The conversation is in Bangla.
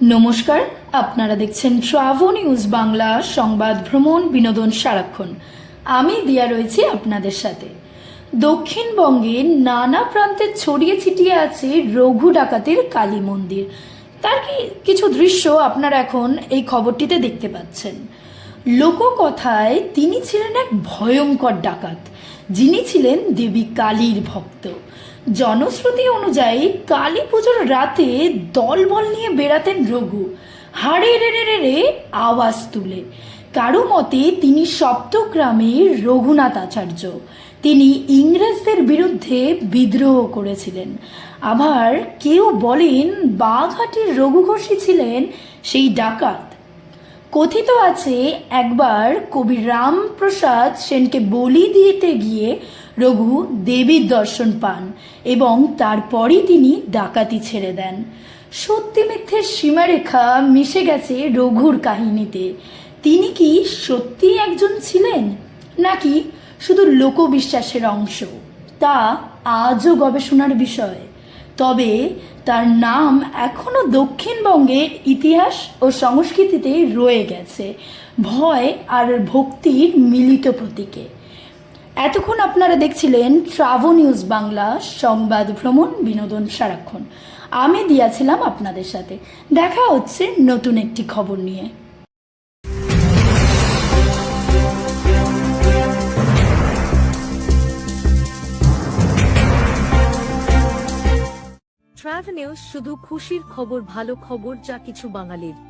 নমস্কার, আপনারা দেখছেন ট্রাভো নিউজ বাংলা সংবাদ ভ্রমণ বিনোদন সারাক্ষণ। আমি দিয়া রয়েছি আপনাদের সাথে। দক্ষিণবঙ্গে নানা প্রান্তে ছড়িয়ে ছিটিয়ে আছে রঘু ডাকাতের কালী মন্দির। তার কি কিছু দৃশ্য আপনারা এখন এই খবরটিতে দেখতে পাচ্ছেন। লোককথায় তিনি ছিলেন এক ভয়ঙ্কর ডাকাত, যিনি ছিলেন দেবী কালীর ভক্ত। জনশ্রুতি অনুযায়ী কালী পুজোর রাতে দলবল নিয়ে বেড়াতেন রঘু। হাড়ে রেড়ে রেড়ে আওয়াজ তুলে। কারও মতে তিনি সপ্তগ্রামের রঘুনাথ আচার্য। তিনি ইংরেজদের বিরুদ্ধে বিদ্রোহ করেছিলেন। আবার কেউ বলেন বাঘাটির রঘু ঘোষী ছিলেন সেই ডাকাত। কথিত আছে, একবার কবি রামপ্রসাদ সেনকে বলি দিতে গিয়ে রঘু দেবীর দর্শন পান এবং তারপরই তিনি ডাকাতি ছেড়ে দেন। সত্যি মিথ্যের সীমারেখা মিশে গেছে রঘুর কাহিনীতে। তিনি কি সত্যি একজন ছিলেন? নাকি শুধু লোকবিশ্বাসের অংশ? তা আজও গবেষণার বিষয়। তবে তার নাম এখনও দক্ষিণবঙ্গের ইতিহাস ও সংস্কৃতিতে রয়ে গেছে, ভয় আর ভক্তির মিলিত প্রতীকে। এতক্ষণ আপনারা দেখছিলেন ট্রাভো নিউজ বাংলা সংবাদ ভ্রমণ বিনোদন সারাক্ষণ। আমি দিয়াছিলাম আপনাদের সাথে। দেখা হচ্ছে নতুন একটি খবর নিয়ে। ট্রাভেল নিউজ শুধু খুশির খবর ভালো খবর যা কিছু বাঙালির।